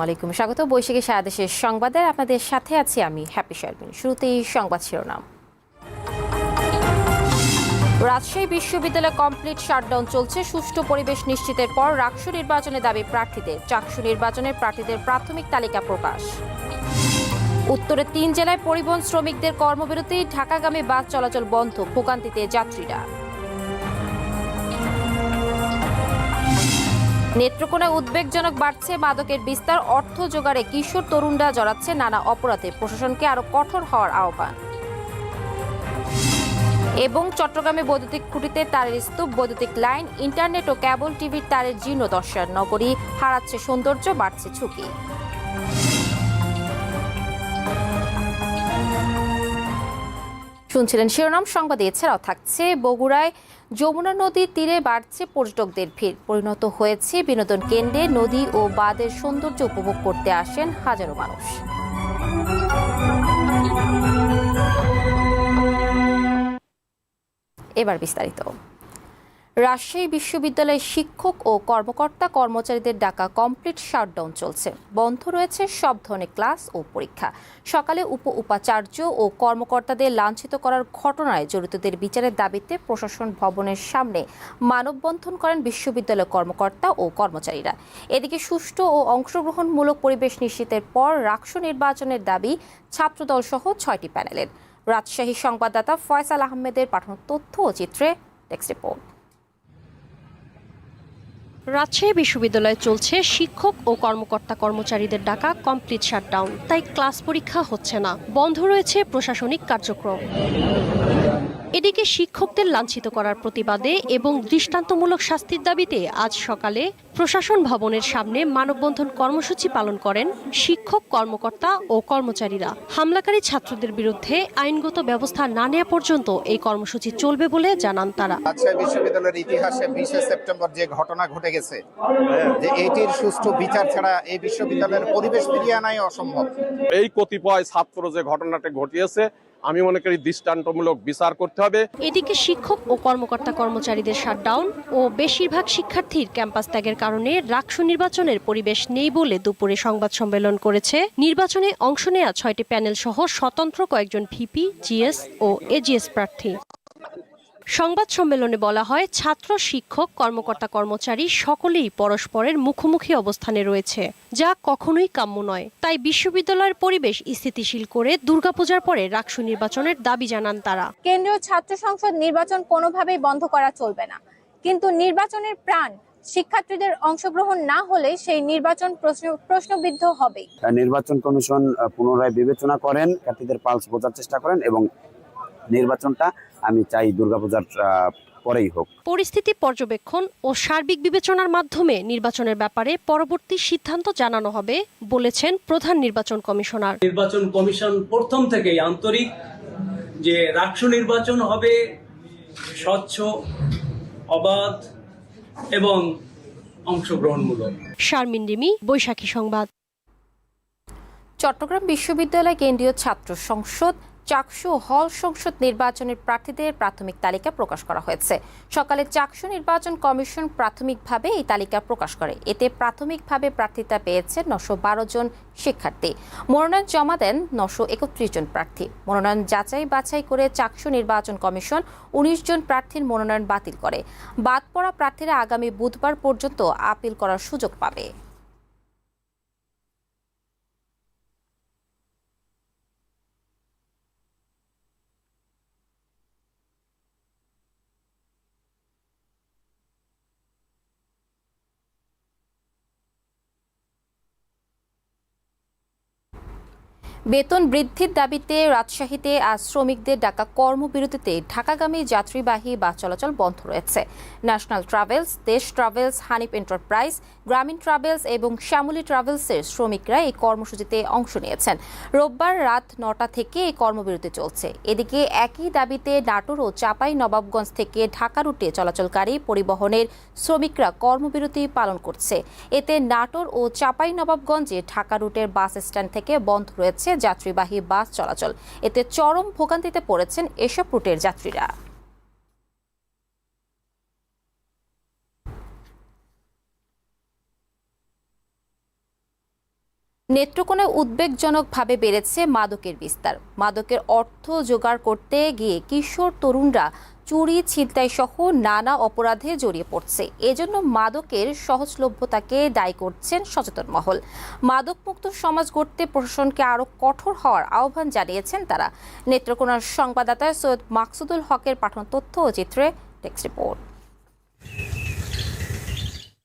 আলাইকুম। স্বাগত, বৈশাখী সারা দেশের সংবাদে। আপনাদের সাথে আছি আমি, হ্যাপি শারমিন। শুরুতেই সংবাদ শিরোনাম। রাজশাহী বিশ্ববিদ্যালয় কমপ্লিট শাটডাউন চলছে। সুষ্ঠু পরিবেশ নিশ্চিতের পর রাকসু নির্বাচনে দাবি প্রার্থীদের। চাকসু নির্বাচনের প্রার্থীদের প্রাথমিক তালিকা প্রকাশ। উত্তরে তিন জেলায় পরিবহন শ্রমিকদের কর্মবিরতি। ঢাকাগামী বাস চলাচল বন্ধ। ভোগান্তিতে যাত্রীরা। নেত্রকোনায় উদ্বেগজনক বাড়ছে মাদকের বিস্তার, অর্থ জোগাড়ে কিশোর তরুণরা জড়াচ্ছে নানা অপরাধে। প্রশাসনকে আরও কঠোর হওয়ার আহ্বান। এবং চট্টগ্রামে বৈদ্যুতিক খুঁটিতে তারের স্তূপ, বৈদ্যুতিক লাইন, ইন্টারনেট ও ক্যাবল টিভির তারের জীর্ণ দশার নগরী হারাচ্ছে সৌন্দর্য, বাড়ছে ঝুঁকি। শুনছিলেন শিরোনাম সংবাদে এছাড়াও থাকছে, বগুড়ায় যমুনা নদীর তীরে বাড়ছে পর্যটকদের ভিড়। পরিণত হয়েছে বিনোদন কেন্দ্রে নদী ও বাঁধের সৌন্দর্য উপভোগ করতে আসেন হাজারো মানুষ। এবার বিস্তারিত। রাজশাহী বিশ্ববিদ্যালয়ের শিক্ষক ও কর্মকর্তা কর্মচারীদের ডাকা কমপ্লিট শাটডাউন চলছে। বন্ধ রয়েছে সব ধরনের ক্লাস ও পরীক্ষা। সকালে উপ উপাচার্য ও কর্মকর্তাদের লাঞ্ছিত করার ঘটনায় জড়িতদের বিচারের দাবিতে প্রশাসন ভবনের সামনে মানববন্ধন করেন বিশ্ববিদ্যালয় কর্মকর্তা ও কর্মচারীরা। এদিকে সুষ্ঠু ও অংশগ্রহণমূলক পরিবেশ নিশ্চিতের পর রাকসু নির্বাচনের দাবি ছাত্রদল সহ ছয়টি প্যানেলের। রাজশাহী সংবাদদাতা ফয়সাল আহমেদের পাঠানো তথ্য ও চিত্রে টেক্সট রিপোর্ট। রাজশাহী বিশ্ববিদ্যালয়ে চলছে শিক্ষক ও কর্মকর্তা কর্মচারীদের ডাকা কমপ্লিট শাটডাউন তাই ক্লাস পরীক্ষা হচ্ছে না। বন্ধ রয়েছে প্রশাসনিক কার্যক্রম। এদিকে শিক্ষকদের লাঞ্ছিত করার প্রতিবাদে এবং দৃষ্টান্তমূলক শাস্তির দাবিতে আজ সকালে প্রশাসন ভবনের সামনে মানববন্ধন কর্মসূচি পালন করেন শিক্ষক কর্মকর্তা ও কর্মচারীরা। হামলাকারী ছাত্রদের বিরুদ্ধে আইনগত ব্যবস্থা না নেওয়া পর্যন্ত এই কর্মসূচি চলবে বলে জানান তারা। রাজশাহী বিশ্ববিদ্যালয়ের ইতিহাসে বিশে সেপ্টেম্বর যে ঘটনা ঘটে গেছে যে এটির সুষ্ঠু বিচার ছাড়া এই বিশ্ববিদ্যালয়ের পরিবেশ ফিরিয়ে আনাই অসম্ভব। এই কতিপয় ছাত্র যে ঘটনাটা ঘটিয়েছে আমি মনে করি দৃষ্টান্তমূলক বিচার করতে হবে। এদিকে শিক্ষক ও কর্মকর্তা কর্মচারীদের শাটডাউন ও বেশিরভাগ শিক্ষার্থীর ক্যাম্পাস ত্যাগের কারণে রাকসু নির্বাচনের পরিবেশ নেই বলে দুপুরে সংবাদ সম্মেলন করেছে। নির্বাচনে অংশ নেয়া ছয়টি প্যানেল সহ স্বতন্ত্র কয়েকজন ভিপি, জিএস ও এজিএস প্রার্থী। সংবাদ সম্মেলনে বলা হয় ছাত্র শিক্ষক কর্মকর্তা কর্মচারী সকলেই পরস্পরের মুখোমুখি অবস্থানে রয়েছে যা কখনোই কাম্য নয়। তাই বিশ্ববিদ্যালয়ের পরিবেশ স্থিতিশীল করে দুর্গাপূজার পরে রাকসু নির্বাচনের দাবি জানান তারা। কেন্দ্রীয় ছাত্র সংসদ নির্বাচন কোনোভাবেই বন্ধ করা চলবে না। কিন্তু নির্বাচনের প্রাণ শিক্ষার্থীদের অংশগ্রহণ না হলে সেই নির্বাচন প্রশ্ন প্রশ্নবিদ্ধ হবেই। নির্বাচন কমিশন পুনরায় বিবেচনা করেন প্রার্থীদের পালস বোঝার চেষ্টা করেন এবং নির্বাচনটা আমি চাই দুর্গাপূজার পরেই হোক। পরিস্থিতি পর্যবেক্ষণ ও সার্বিক বিবেচনার মাধ্যমে নির্বাচনের ব্যাপারে পরবর্তী সিদ্ধান্ত জানানো হবে বলেছেন প্রধান নির্বাচন কমিশনার। নির্বাচন কমিশন প্রথম থেকেই আন্তরিক যে রাষ্ট্র নির্বাচন হবে স্বচ্ছ অবাধ এবং অংশগ্রহণমূলক। শারমিন রিমি বৈশাখী সংবাদ। চট্টগ্রাম বিশ্ববিদ্যালয় কেন্দ্রীয় ছাত্র সংসদ চাকসু হল সংসদ নির্বাচনের প্রার্থীদের প্রাথমিক তালিকা প্রকাশ করা হয়েছে। সকালে চাকসু নির্বাচন কমিশন প্রাথমিকভাবে এই তালিকা প্রকাশ করে। এতে প্রাথমিকভাবে প্রার্থিতা পেয়েছে নশো বারো জন শিক্ষার্থী। মনোনয়ন জমা দেন নশো একত্রিশ জন প্রার্থী। মনোনয়ন যাচাই বাছাই করে চাকসু নির্বাচন কমিশন উনিশ জন প্রার্থীর মনোনয়ন বাতিল করে। বাদ পড়া প্রার্থীরা আগামী বুধবার পর্যন্ত আপিল করার সুযোগ পাবে। বেতন বৃদ্ধির দাবিতে রাজশাহীতে আজ শ্রমিকদের ডাকা কর্মবিরতিতে ঢাকাগামী যাত্রীবাহী বাস চলাচল বন্ধ রয়েছে। National travels, Desh travels, Hanif enterprise, Grameen travels এবং শ্যামলী ট্রাভেলসের শ্রমিকরা এই কর্মসূচিতে অংশ নিয়েছেন। রোববার রাত নটা থেকে এই কর্মবিরতি চলছে। এদিকে একই দাবিতে নাটোর ও চাপাই নবাবগঞ্জ থেকে ঢাকা রুটে চলাচলকারী পরিবহনের শ্রমিকরা কর্মবিরতি পালন করছে। এতে নাটোর ও চাপাই নবাবগঞ্জে ঢাকা রুটের বাস স্ট্যান্ড থেকে বন্ধ রয়েছে যাত্রীবাহী বাস চলাচল। এতে চরম ভোগান্তিতে পড়েছেন এসব রুটের যাত্রীরা। নেত্রকোনায় উদ্বেগজনকভাবে বেড়েছে মাদকের বিস্তার। মাদকের অর্থ জোগাড় করতে গিয়ে কিশোর তরুণরা চুরি ছিনতাই সহ নানা অপরাধে জড়িয়ে পড়ছে। এজন্য মাদকের সহজলভ্যতাকে দায়ী করছেন সচেতন মহল। মাদকমুক্ত সমাজ গড়তে প্রশাসনকে আরও কঠোর হওয়ার আহ্বান জানিয়েছেন তারা। নেত্রকোনার সংবাদদাতা সৈয়দ মাকসুদুল হকের পাঠানো তথ্য ও চিত্রে টেক্সট রিপোর্ট।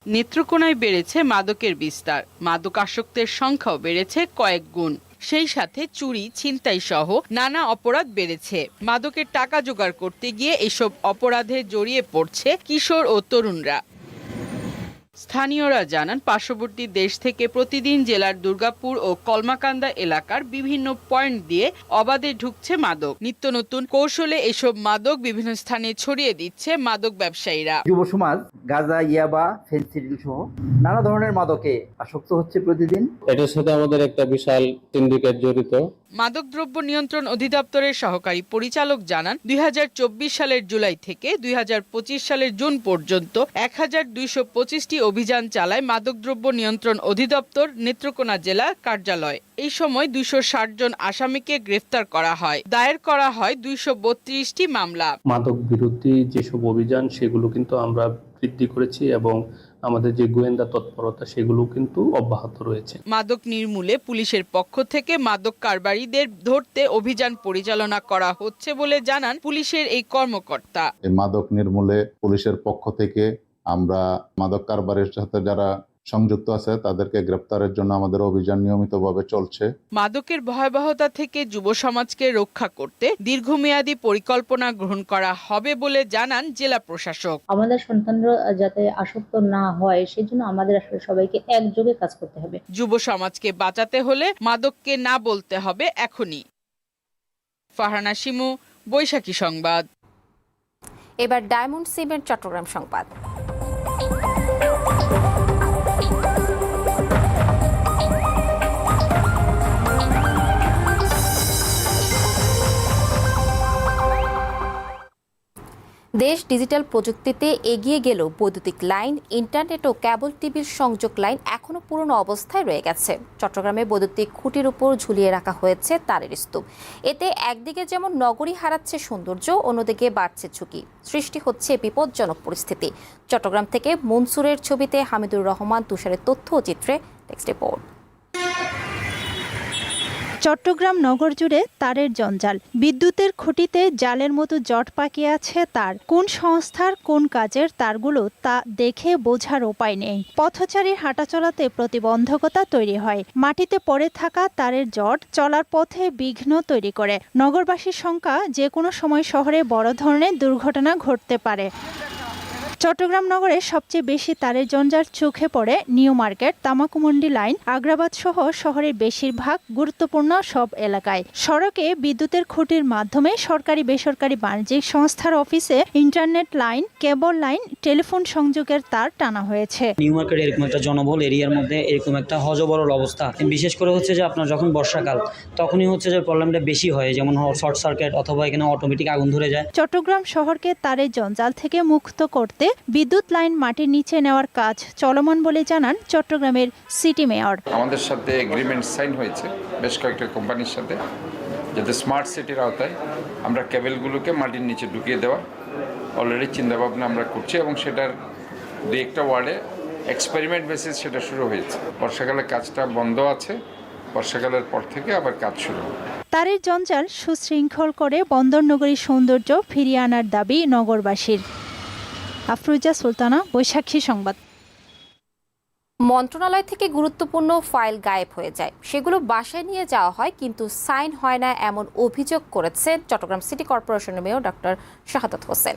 নেত্রকোনায় বেড়েছে মাদকের বিস্তার। মাদক আসক্তের সংখ্যাও বেড়েছে কয়েক গুণ। সেই সাথে চুরি, ছিনতাই সহ নানা অপরাধ বেড়েছে। মাদকের টাকা জোগাড় করতে গিয়ে এসব অপরাধে জড়িয়ে পড়ছে কিশোর ও তরুণরা। স্থানীয়রা জানান পার্শ্ববর্তী দেশ থেকে প্রতিদিন জেলার দুর্গাপুর ও কলমাকান্দা এলাকার বিভিন্ন পয়েন্ট দিয়ে অবাধে ঢুকছে মাদক। নিত্য নতুন কৌশলে এসব মাদক বিভিন্ন স্থানে ছড়িয়ে দিচ্ছে মাদক ব্যবসায়ীরা। যুব সমাজ গাঁজা ইয়াবা ফেন্সিডিল সহ নানা ধরনের মাদকে আসক্ত হচ্ছে প্রতিদিন। এটার সাথে আমাদের একটা বিশাল সিন্ডিকেট জড়িত। মাদকদ্রব্য নিয়ন্ত্রণ অধিদপ্তরের সহকারী পরিচালক জানান, দুই হাজার চব্বিশ সালের জুলাই থেকে দুই হাজার পঁচিশ সালের জুন পর্যন্ত এক হাজার অভিযান চালায় মাদকদ্রব্য নিয়ন্ত্রণ অধিদপ্তর নেত্রকোনা জেলা কার্যালয়। এই সময় দুইশো ষাট জন আসামিকে গ্রেফতার করা হয়। দায়ের করা হয় দুইশো মামলা। মাদক বিরোধী যেসব অভিযান, সেগুলো কিন্তু আমরা বৃদ্ধি করেছি এবং আমাদের যে গোয়েন্দা তৎপরতা সেগুলো কিন্তু অব্যাহত রয়েছে। মাদক নির্মূলে পুলিশের পক্ষ থেকে মাদক কারবারিদের ধরতে অভিযান পরিচালনা করা হচ্ছে বলে জানান পুলিশের এই কর্মকর্তা। এই মাদক নির্মূলে পুলিশের পক্ষ থেকে আমরা মাদক কারবারের সাথে যারা সংযুক্ত আছে তাদেরকে গ্রেপ্তারের জন্য আমাদের অভিযান নিয়মিতভাবে চলছে। মাদকের ভয়াবহতা থেকে যুব সমাজকে রক্ষা করতে দীর্ঘমেয়াদী পরিকল্পনা গ্রহণ করা হবে বলে জানান জেলা প্রশাসক। আমাদের সন্তানরা যাতে আসক্ত না হয় সেজন্য আমাদের আসলে সবাইকে একযোগে কাজ করতে হবে। যুব সমাজকে বাঁচাতে হলে মাদককে না বলতে হবে এখনই। ফারহানা শিমু বৈশাখী সংবাদ। এবার ডায়মন্ড সিমেন্ট চট্টগ্রাম সংবাদ। দেশ ডিজিটাল প্রযুক্তিতে এগিয়ে গেলেও বৈদ্যুতিক লাইন, ইন্টারনেট ও কেবল টিভির সংযোগ লাইন এখনও পুরনো অবস্থায় রয়ে গেছে। চট্টগ্রামে বৈদ্যুতিক খুঁটির উপর ঝুলিয়ে রাখা হয়েছে তারের স্তূপ। এতে একদিকে যেমন নগরী হারাচ্ছে সৌন্দর্য, অন্যদিকে বাড়ছে ঝুঁকি। সৃষ্টি হচ্ছে বিপজ্জনক পরিস্থিতি। চট্টগ্রাম থেকে মনসুরের ছবিতে হামিদুর রহমান তুষারের তথ্য ও চিত্রে টেক্সট রিপোর্ট। চট্টগ্রাম নগর জুড়ে তারের জঞ্জাল। বিদ্যুতের খুঁটিতে জালের মতো জট পাকিয়ে আছে তার। কোন সংস্থার, কোন কাজের তারগুলো তা দেখে বোঝার উপায় নেই। পথচারীর হাঁটাচলাতে প্রতিবন্ধকতা তৈরি হয়। মাটিতে পড়ে থাকা তারের জট চলার পথে বিঘ্ন তৈরি করে। নগরবাসীর সংখ্যা যে কোনো সময় শহরে বড় ধরনের দুর্ঘটনা ঘটতে পারে। চট্টগ্রাম নগরে সবচেয়ে বেশি তারের জঞ্জাল চোখে পড়ে new market Tamakumandi line Agrabad সহ শহরের বেশিরভাগ গুরুত্বপূর্ণ সব এলাকায়। সড়কে বিদ্যুতের খুঁটির মাধ্যমে সরকারি বেসরকারি বাণিজ্যিক সংস্থার অফিসে internet line cable line telephone সংযোগের তার টানা হয়েছে। নিউ মার্কেট এরকম একটা জনবহুল এরিয়ার মধ্যে এরকম একটা হজবরল অবস্থা। বিশেষ করে হচ্ছে যে আপনার যখন বর্ষাকাল তখনই হচ্ছে যে প্রবলেমটা বেশি হয়। যেমন শর্ট সার্কিট অথবা এখানে অটোমেটিক আগুন ধরে যায়। চট্টগ্রাম শহরকে তারের জঞ্জাল থেকে মুক্ত করতে বিদ্যুৎ লাইন মাটির নিচে নেওয়ার কাজ চলমান বলে জানান চট্টগ্রামের সিটি মেয়র। আমাদের সাথে এগ্রিমেন্ট সাইন হয়েছে বেশ কয়েকটা কোম্পানির সাথে যাতে স্মার্ট সিটির আওতায় আমরা কেবেলগুলোকে মাটির নিচে ঢুকিয়ে দেওয়া অলরেডি চিন্তাভাবনা আমরা করছি এবং সেটার দু একটা ওয়ার্ডে এক্সপেরিমেন্ট বেসিস সেটা শুরু হয়েছে। বর্ষাকালে কাজটা বন্ধ আছে বর্ষাকালের পর থেকে আবার কাজ শুরু তারের জঞ্জাল সুশৃঙ্খল করে বন্দরনগরীর সৌন্দর্য ফিরিয়ে আনার দাবি নগরবাসীর। আফরুজা সুলতানা, বৈশাখী সংবাদ। মন্ত্রণালয় থেকে গুরুত্বপূর্ণ ফাইল গায়েব হয়ে যায়। সেগুলো বাসায় নিয়ে যাওয়া হয়, কিন্তু সাইন হয় না এমন অভিযোগ করেছেন চট্টগ্রাম সিটি কর্পোরেশনের মেয়র ডক্টর শাহাদত হোসেন।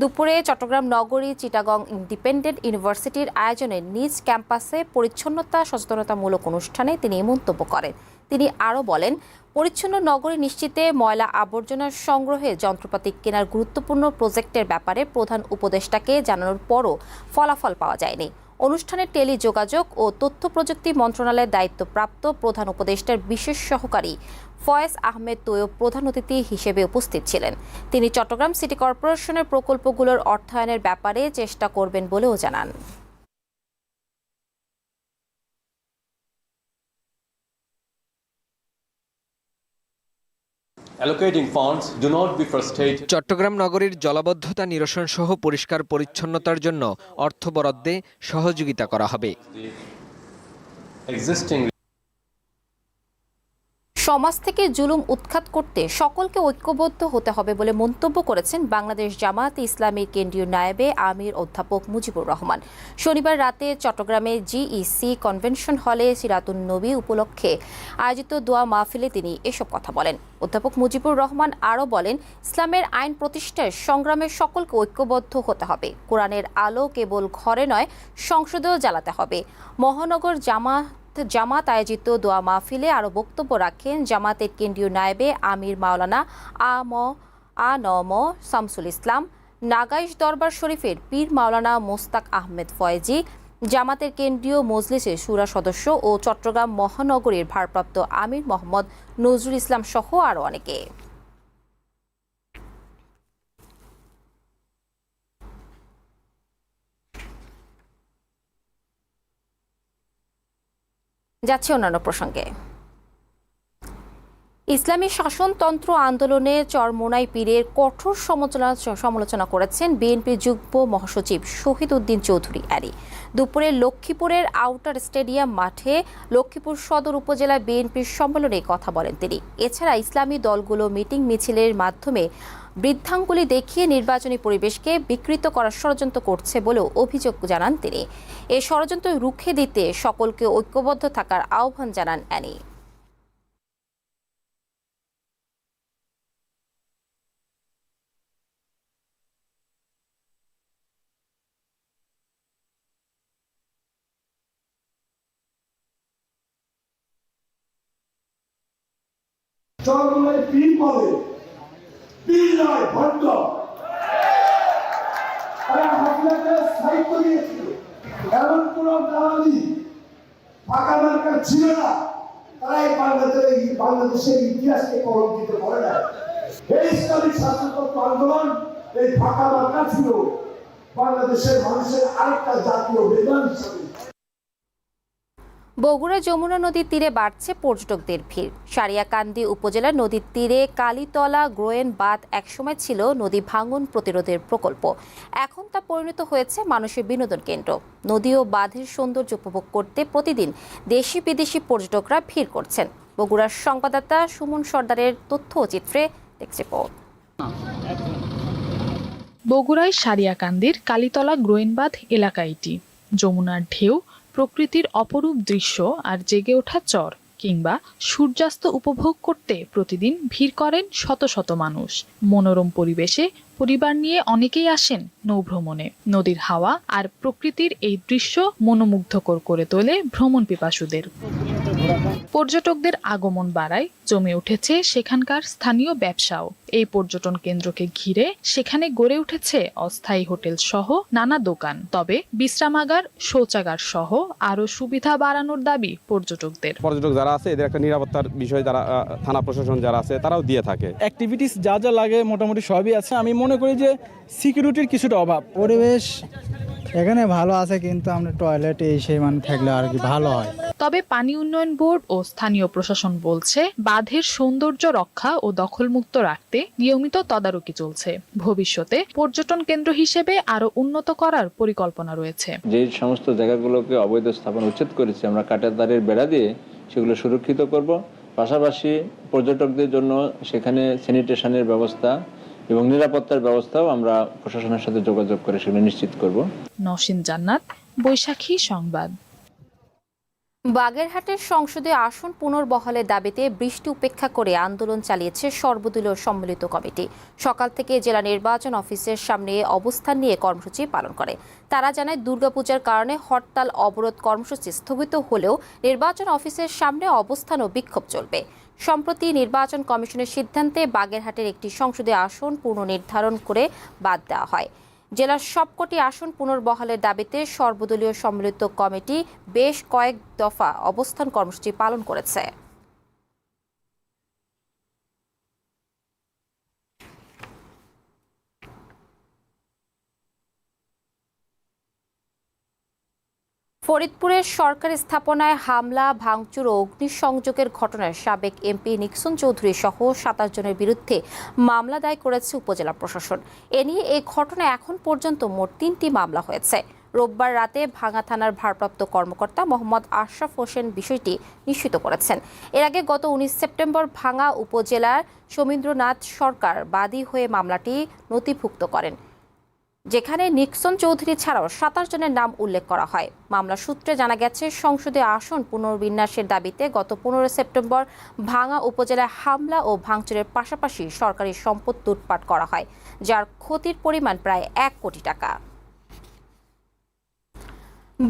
দুপুরে চট্টগ্রাম নগরী চিটাগং ইন্ডিপেন্ডেন্ট ইউনিভার্সিটির আয়োজনে নিজ ক্যাম্পাসে পরিচ্ছন্নতা, সচেতনতামূলক অনুষ্ঠানে তিনি মন্তব্য করেন। তিনি আরও বলেন পরিচ্ছন্ন নগরী নিশ্চিতে ময়লা আবর্জনা সংগ্রহে যন্ত্রপাতি কেনার গুরুত্বপূর্ণ প্রজেক্টের ব্যাপারে প্রধান উপদেষ্টাকে জানানোর পরও ফলাফল পাওয়া যায়নি। অনুষ্ঠানে টেলি যোগাযোগ ও তথ্য প্রযুক্তি মন্ত্রণালয়ের দায়িত্বপ্রাপ্ত প্রধান উপদেষ্টার বিশেষ সহকারী ফয়েজ আহমেদ তৈয়ব প্রধান অতিথি হিসেবে উপস্থিত ছিলেন। তিনি চট্টগ্রাম সিটি কর্পোরেশনের প্রকল্পগুলোর অর্থায়নের ব্যাপারে চেষ্টা করবেন বলেও জানান। চট্টগ্রাম নগরীর জলাবদ্ধতা নিরসন সহ পরিষ্কার পরিচ্ছন্নতার জন্য অর্থ বরাদ্দে সহযোগিতা করা হবে। সমাজ থেকে জুলুম উৎখাত করতে সকলকে ঐক্যবদ্ধ হতে হবে বলে মন্তব্য করেছেন বাংলাদেশ জামাত ইসলামী কেন্দ্রীয় নায়েবে আমির অধ্যাপক মুজিবুর রহমান। শনিবার রাতে চট্টগ্রামে জিইসি কনভেনশন হলে সিরাতুন নবী উপলক্ষে আয়োজিত দোয়া মাহফিলে তিনি এসব কথা বলেন। অধ্যাপক মুজিবুর রহমান আরও বলেন, ইসলামের আইন প্রতিষ্ঠায় সংগ্রামে সকলকে ঐক্যবদ্ধ হতে হবে। কোরআনের আলো কেবল ঘরে নয়, সংসদেও জ্বালাতে হবে। মহানগর জামা জামাত আয়োজিত দোয়া মাহফিলে আরও বক্তব্য রাখেন জামাতের কেন্দ্রীয় নায়েবে আমির মাওলানা আ ম, আ ন ম, শামসুল ইসলাম, নাগাইশ দরবার শরীফের পীর মাওলানা মোস্তাক আহমেদ ফয়েজি, জামাতের কেন্দ্রীয় মজলিসের সুরা সদস্য ও চট্টগ্রাম মহানগরীর ভারপ্রাপ্ত আমির মোহাম্মদ নজরুল ইসলাম সহ আরও অনেকে। যাচ্ছে অন্যান্য প্রসঙ্গে। ইসলামী শাসনতন্ত্র আন্দোলনে চরমোনাই পীরের কঠোর সমালোচনা করেছেন বিএনপি যুগ্ম মহাসচিব শহীদ উদ্দিন চৌধুরী অ্যারি দুপুরে লক্ষ্মীপুরের আউটার স্টেডিয়াম মাঠে লক্ষ্মীপুর সদর উপজেলা বিএনপির সম্মেলনে কথা বলেন তিনি। এছাড়া ইসলামী দলগুলো মিটিং মিছিলের মাধ্যমে বৃদ্ধাঙ্গুলি দেখিয়ে নির্বাচনী পরিবেশকে বিকৃত করার ষড়যন্ত্র করছে বলেও অভিযোগ জানান তিনি। এ ষড়যন্ত্র রুখে দিতে সকলকে ঐক্যবদ্ধ থাকার আহ্বান জানান অ্যানি। চরমনায় পীর বলে পীর নয় ভণ্ড তারা হাসিনাকে সাহিত্য দিয়েছিল এমন কোন দালালি ফাঁকা মার্কা ছিল না তারা এই বাংলাদেশের ইতিহাসকে কলঙ্কিত করে না। এই ইসলামিক শাসনতন্ত্র আন্দোলন এই ফাঁকা মার্কা ছিল। বাংলাদেশের মানুষের আরেকটা জাতীয় বেদান হিসাবে। বগুড়া যমুনা নদীর তীরে বাড়ছে পর্যটকদের ভিড়। সারিয়াকান্দি উপজেলার নদীর তীরে কালীতলা, গ্রোয়েন বাঁধ একসময় ছিল নদী ভাঙন প্রতিরোধের প্রকল্প। এখন তা পরিণত হয়েছে মানুষের বিনোদন কেন্দ্র। নদী ও বাঁধের সৌন্দর্য উপভোগ করতে প্রতিদিন দেশি বিদেশি পর্যটকরা ভিড় করছেন। বগুড়ার সংবাদদাতা সুমন সর্দারের তথ্য ও চিত্রে পথ বগুড়ায় সারিয়াকান্দির কালীতলা গ্রোয়েনবাঁধ এলাকা এটি। যমুনার ঢেউ প্রকৃতির অপরূপ দৃশ্য আর জেগে ওঠা চর কিংবা সূর্যাস্ত উপভোগ করতে প্রতিদিন ভিড় করেন শত শত মানুষ। মনোরম পরিবেশে পরিবার নিয়ে অনেকেই আসেন নৌভ্রমণে। নদীর হাওয়া আর প্রকৃতির এই দৃশ্য মনোমুগ্ধকর করে তোলে ভ্রমণ পিপাসুদের। পর্যটকদের আগমন বাড়ায় জমে উঠেছে সেখানকার স্থানীয় ব্যবসাও। এই পর্যটন কেন্দ্রকে ঘিরে সেখানে গড়ে উঠেছে অস্থায়ী হোটেল সহ নানা দোকান। তবে বিশ্রামাগার শৌচাগার সহ আরও সুবিধা বাড়ানোর দাবি পর্যটকদের। পর্যটক যারা আছে এদের একটা নিরাপত্তার বিষয় যারা থানা প্রশাসন যারা আছে তারাও দিয়ে থাকে। অ্যাক্টিভিটিস যা যা লাগে মোটামুটি সবই আছে। আমি মনে করি যে সিকিউরিটির কিছুটা অভাব। পরিবেশ এখানে ভালো আছে কিন্তু আমরা টয়লেট এই সেই মানে থাকলে আর কি ভালো হয়। তবে পানি উন্নয়ন বোর্ড ও স্থানীয় প্রশাসন বলছে বাঁধের সৌন্দর্য রক্ষা ও দখলমুক্ত রাখতে নিয়মিত তদারকি চলছে। ভবিষ্যতে পর্যটন কেন্দ্র হিসেবে আরও উন্নত করার পরিকল্পনা রয়েছে। যে সমস্ত জায়গাগুলোকে অবৈধ স্থাপন উচ্ছেদ করেছি আমরা কাটাতারের বেড়া দিয়ে সেগুলো সুরক্ষিত করব। পাশাপাশি পর্যটকদের জন্য সেখানে স্যানিটেশনের ব্যবস্থা এবং নিরাপত্তার ব্যবস্থাও আমরা প্রশাসনের সাথে যোগাযোগ করে সেগুলো নিশ্চিত করব। নসীন জান্নাত বৈশাখী সংবাদ। বাগেরহাটের সংসদে আসন পুনর্বহালের দাবিতে বৃষ্টি উপেক্ষা করে আন্দোলন চালিয়েছে সর্বদলীয় সম্মিলিত কমিটি। সকাল থেকে জেলা নির্বাচন অফিসের সামনে অবস্থান নিয়ে কর্মসূচি পালন করে। তারা জানায় দুর্গাপূজার কারণে হরতাল অবরোধ কর্মসূচি স্থগিত হলেও নির্বাচন অফিসের সামনে অবস্থান ও বিক্ষোভ চলবে। সম্প্রতি নির্বাচন কমিশনের সিদ্ধান্তে বাগেরহাটের একটি সংসদে আসন পুনর্নির্ধারণ করে বাদ দেওয়া হয়। জেলার সবকটি আসন পুনর্বহালের দাবিতে সর্বদলীয় সম্মিলিত কমিটি বেশ কয়েক দফা অবস্থান কর্মসূচি পালন করেছে। ফরিদপুরের সরকারি স্থাপনায় হামলা, ভাঙচুর ও অগ্নিসংযোগের ঘটনায় সাবেক এমপি নিক্সন চৌধুরী সহ সাতাশ জনের বিরুদ্ধে মামলা দায় করেছে উপজেলা প্রশাসন। এ নিয়ে এই ঘটনায় এখন পর্যন্ত মোট তিনটি মামলা হয়েছে। রোববার রাতে ভাঙা থানার ভারপ্রাপ্ত কর্মকর্তা মোহাম্মদ আশরাফ হোসেন বিষয়টি নিশ্চিত করেছেন। এর আগে গত উনিশ সেপ্টেম্বর ভাঙা উপজেলার সমীন্দ্রনাথ সরকার বাদী হয়ে মামলাটি নথিভুক্ত করেন। যেখানে নিক্সন চৌধুরী ছাড়াও সাতাশ জনের নাম উল্লেখ করা হয়। মামলা সূত্রে জানা গেছে, সংসদে আসন পুনর্বিন্যাসের দাবিতে গত পনেরো সেপ্টেম্বর ভাঙা উপজেলায় হামলা ও ভাঙচুরের পাশাপাশি সরকারি সম্পদ লুটপাট করা হয়, যার ক্ষতির পরিমাণ প্রায় এক কোটি টাকা।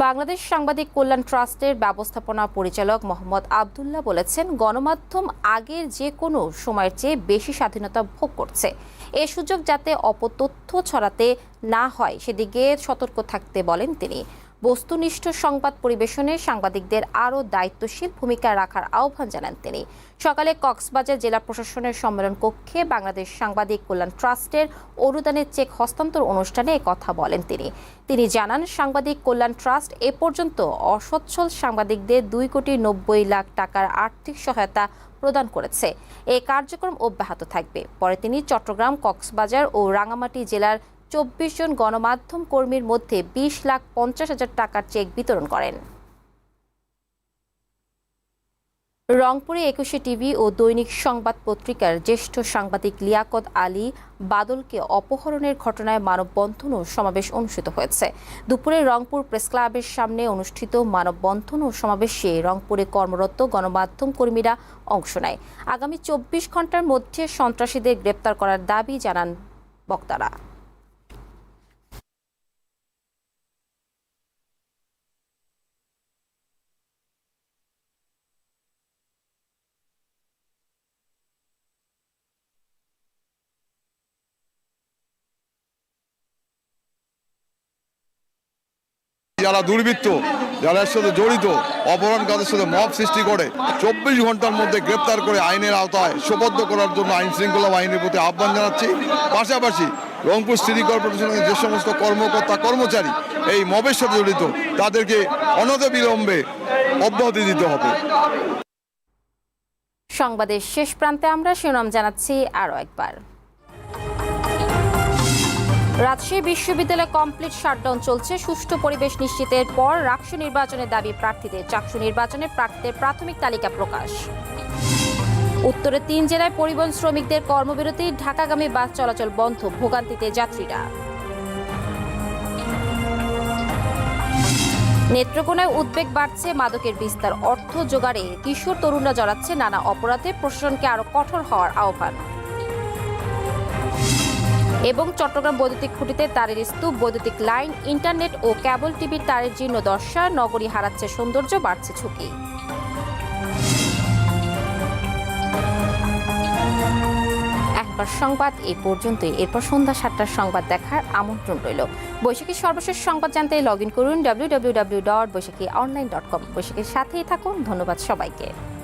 বাংলাদেশ সাংবাদিক কল্যাণ ট্রাস্টের ব্যবস্থাপনা পরিচালক মোহাম্মদ আবদুল্লাহ বলেছেন, গণমাধ্যম আগের যে কোনো সময়ের চেয়ে বেশি স্বাধীনতা ভোগ করছে। এ সুযোগ যাতে অপতথ্য ছড়াতে না হয়, সেদিকে সতর্ক থাকতে বলেন তিনি। বস্তুনিষ্ঠ সংবাদ পরিবেশনে সাংবাদিকদের আরও দায়িত্বশীল ভূমিকা রাখার আহ্বান জানান তিনি। সকালে কক্সবাজার জেলা প্রশাসনের সম্মেলন কক্ষে বাংলাদেশ সাংবাদিক কল্যাণ ট্রাস্টের অনুদানের চেক হস্তান্তর অনুষ্ঠানে কথা বলেন তিনি। তিনি জানান, সাংবাদিক কল্যাণ ট্রাস্ট এ পর্যন্ত অসচ্ছল সাংবাদিকদের দুই কোটি নব্বই লাখ টাকার আর্থিক সহায়তা প্রদান করেছে। এই কার্যক্রম অব্যাহত থাকবে। পরে তিনি চট্টগ্রাম, কক্সবাজার ও রাঙামাটি জেলার চব্বিশ জন গণমাধ্যম কর্মীর মধ্যে বিশ লাখ পঞ্চাশ হাজার টাকার চেক বিতরণ করেন। রংপুরে একুশে টিভি ও দৈনিক সংবাদ পত্রিকার জ্যেষ্ঠ সাংবাদিক লিয়াকত আলী বাদলকে অপহরণের ঘটনায় মানববন্ধন ও সমাবেশ অনুষ্ঠিত হয়েছে। দুপুরে রংপুর প্রেস ক্লাবের সামনে অনুষ্ঠিত মানববন্ধন ও সমাবেশে রংপুরে কর্মরত গণমাধ্যম কর্মীরা অংশ নেয়। আগামী চব্বিশ ঘণ্টার মধ্যে সন্ত্রাসীদের গ্রেপ্তার করার দাবি জানান বক্তারা। যারা দুর্বৃত্ত যারা এর সাথে জড়িত, অপহরণ কাজের সাথে মব সৃষ্টি করে, চব্বিশ ঘণ্টার মধ্যে গ্রেপ্তার করে আইনের আওতায় সোপদ্ধ করার জন্য আইন শৃঙ্খলা বাহিনীর প্রতি আহ্বান জানাচ্ছি। পাশাপাশি রংপুর সিটি কর্পোরেশনের যে সমস্ত কর্মকর্তা, কর্মচারী এই মবের সাথে জড়িত, তাদেরকে অনতি বিলম্বে অব্যাহতি দিতে হবে। সংবাদের শেষ প্রান্তে আমরা শিরোনাম জানাচ্ছি আরও একবার। রাজশাহী বিশ্ববিদ্যালয় কমপ্লিট শাটডাউন চলছে। সুষ্ঠু পরিবেশ নিশ্চিতের পর রাকসু নির্বাচনের দাবি প্রার্থীদের। চাকসু নির্বাচনে প্রার্থীদের প্রাথমিক তালিকা প্রকাশ। উত্তরে তিন জেলায় পরিবহন শ্রমিকদের কর্মবিরতি, ঢাকাগামী বাস চলাচল বন্ধ, ভোগান্তিতে যাত্রীরা। নেত্রকোনায় উদ্বেগ বাড়ছে মাদকের বিস্তার। অর্থ জোগাড়ে কিশোর তরুণরা জড়াচ্ছে নানা অপরাধে। প্রশাসনকে আরও কঠোর হওয়ার আহ্বান। এবং চট্টগ্রাম বৈদ্যুতিক খুঁটিতে তারের স্তূপ, বৈদ্যুতিক লাইন, ইন্টারনেট ও কেবল টিভির তারের জীর্ণ দশা নগরী হারাচ্ছে সৌন্দর্য, বাড়ছে ঝুঁকি। সংবাদ এ পর্যন্তই। এরপর সন্ধ্যা সাতটার সংবাদ দেখার আমন্ত্রণ রইল। বৈশাখী সর্বশেষ সংবাদ জানতে লগ ইন করুন W W W dot Baishakhi online dot com বৈশাখীর সাথেই থাকুন। ধন্যবাদ সবাইকে।